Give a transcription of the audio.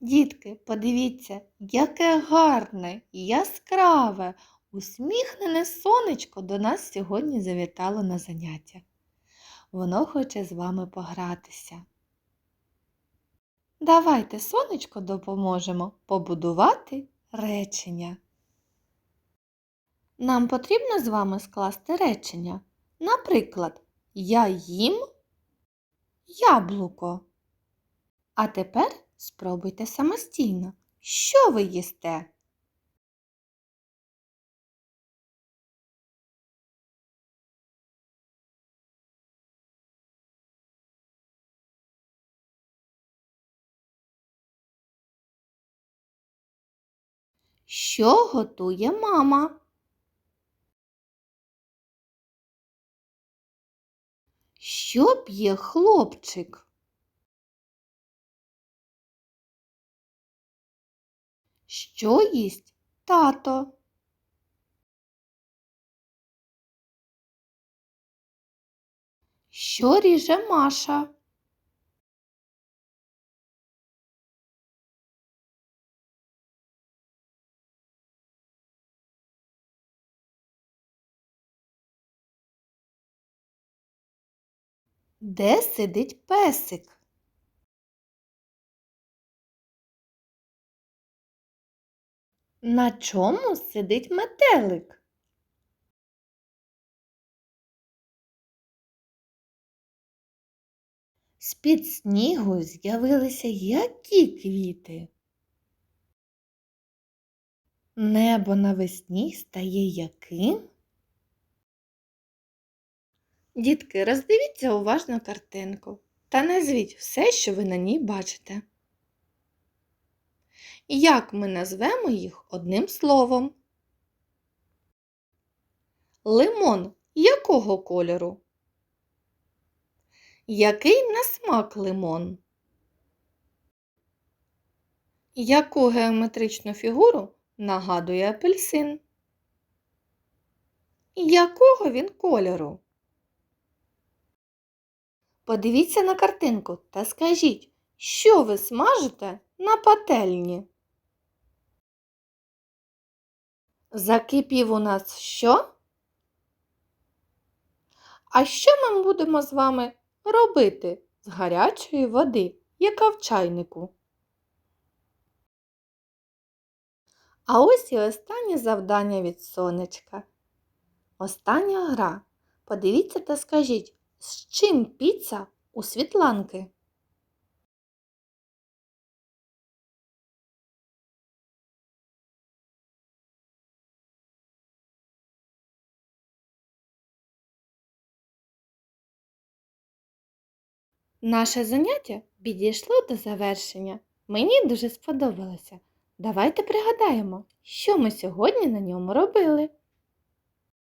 Дітки, подивіться, яке гарне, яскраве, усміхнене сонечко до нас сьогодні завітало на заняття. Воно хоче з вами погратися. Давайте сонечко допоможемо побудувати речення. Нам потрібно з вами скласти речення. Наприклад, я їм яблуко. А тепер спробуйте самостійно. Що ви їсте? Що готує мама? Що п'є хлопчик? Що їсть тато? Що ріже Маша? Де сидить песик? На чому сидить метелик? З-під снігу з'явилися які квіти? Небо навесні стає яким? Дітки, роздивіться уважно картинку та назвіть все, що ви на ній бачите. Як ми назвемо їх одним словом? Лимон якого кольору? Який на смак лимон? Яку геометричну фігуру нагадує апельсин? Якого він кольору? Подивіться на картинку та скажіть, що ви смажите на пательні? Закипів у нас що? А що ми будемо з вами робити з гарячої води, яка в чайнику? А ось і останнє завдання від сонечка. Остання гра. Подивіться та скажіть, з чим піца у Світланки? Наше заняття підійшло до завершення. Мені дуже сподобалося. Давайте пригадаємо, що ми сьогодні на ньому робили.